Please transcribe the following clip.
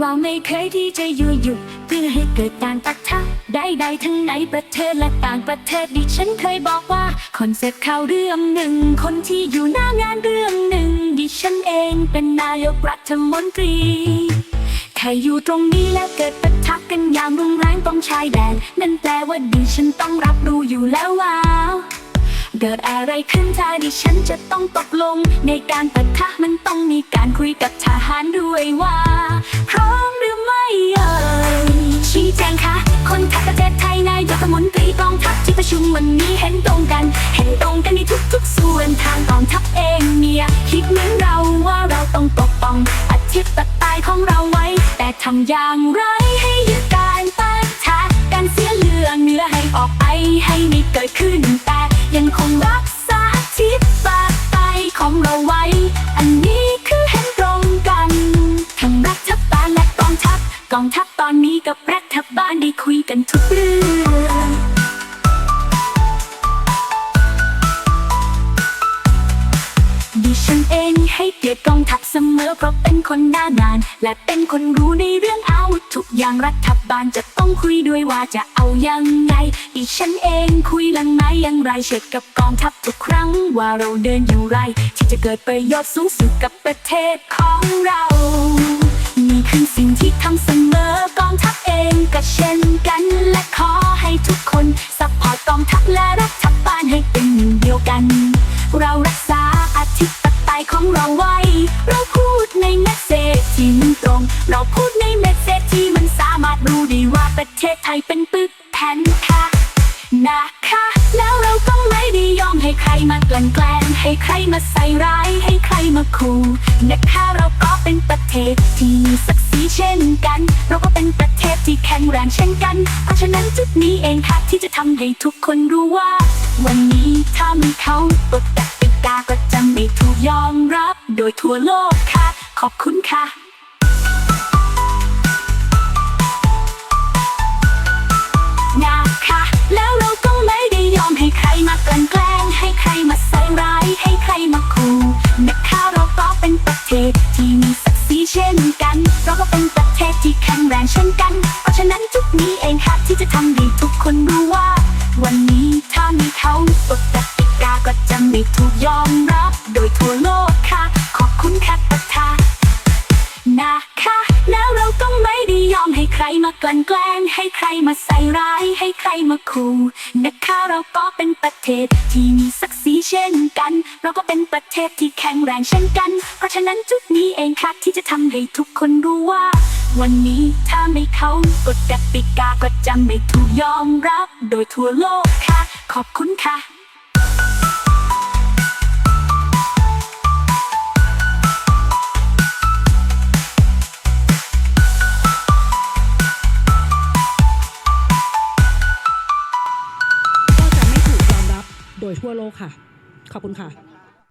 ว่าไม่เคยที่จะยู่หยุดเพื่อให้เกิดการปะทะใดๆทั้งในประเทศและต่างประเทศดิฉันเคยบอกว่า คอนเซ็ปต์ข่าวเรื่องหนึ่ง คนที่อยู่หน้างานเรื่องหนึ่ง ดิฉันเองเป็นนายกรัฐมนตรีแค่อยู่ตรงนี้แล้วเกิดปะทะกันอย่างรุนแรงต้องชายแดนนั่นแปลว่าดิฉันต้องรับรู้อยู่แล้วว่า เกิดอะไรขึ้นถ้าดิฉันจะต้องตกลง ในการปะทะมันต้องมีการคุยกับทหารด้วยว่า พร้อมหรือไม่เอ่ยชี้แจงค่ะคนทัพประเทศไทยนายกรัฐมนตรีกองทัพที่ประชุมวันนี้เห็นตรงกัน เห็นตรงกันในทุกๆ ส่วนทางกองทัพเองเนี่ยคิดเหมือนเราว่าเราต้องปกป้องอธิปไตยของเราไว้ แต่ทำอย่างไรให้หยุดการปะทะการเสียเลือเนื้อให้ออกไปให้ไม่เกิดขึ้นแต่ กียรติกองทัพเสมอเพราะเป็นคนหน้างาน และเป็นคนรู้ในเรื่องอาวุธทุกอย่างรัฐบาลจะต้องคุยด้วยว่าจะเอายังไงดิฉันเองคุยลังไหนอย่างไรเช็คกับกองทัพทุกครั้งว่าเราเดินอยู่ไร ที่จะเกิดประโยชน์สูงสุดกับประเทศของเรานี่คือสิ่งที่ทำเสมอกองทัพเองก็เช่นกันและขอให้ทุกคนซัพพอร์ตกองทัพและรัฐบาลให้เป็นหนึ่งเดียวกัน เรารักษา ของเราไว้ เราพูดในเมสเซจที่มันตรง เราพูดในเมสเซจที่มันสามารถรู้ได้ว่าประเทศไทยเป็นปึกแผ่นค่ะนะคะ แล้วเราก็ไม่ได้ยอมให้ใครมากลั่นแกล้งให้ใครมาใส่ร้าย ให้ใครมาขู่นะคะเราก็เป็นประเทศที่มีศักดิ์ศรีเช่นกัน เราก็เป็นประเทศที่แข็งแรงเช่นกัน เพราะฉะนั้นจุดนี้เองค่ะที่จะทำให้ทุกคนรู้ว่า วันนี้ถ้ามีเขากฎกติาก็จะไม่ถูกยอมรับ โดยทั่วโลกค่ะ ขอบคุณค่ะนะคะแล้วเราก็ไม่ได้ยอมให้ใครมากลั่นแกล้งให้ใครมาใส่ร้าย ให้ใครมาขู่นะคะเราก็เป็นประเทศที่มีศักดิ์ศรีเช่นกัน เราก็เป็นประเทศที่แข็งแรงเช่นกัน เพราะฉะนั้นจุดนี้เองค่ะที่จะทำให้ทุกคนรู้ว่า วันนี้ ไม่ถูกยอมรับโดยทั่วโลกค่ะ ขอบคุณค่ะประธานนะคะ แล้วเราก็ไม่ได้ยอมให้ใครมากลั่นแกล้ง ให้ใครมาใส่ร้าย ให้ใครมาขู่นะคะเราก็เป็นประเทศที่มีศักดิ์ศรีเช่นกัน เราก็เป็นประเทศที่แข็งแรงเช่นกัน เพราะฉะนั้นจุดนี้เองค่ะที่จะทำให้ทุกคนรู้ว่าวันนี้ถ้าไม่เขากฎกติกาก็จะไม่ถูกยอมรับ โดยทั่วโลกค่ะ ขอบคุณค่ะ โดยทั่วโลกค่ะ ขอบคุณค่ะ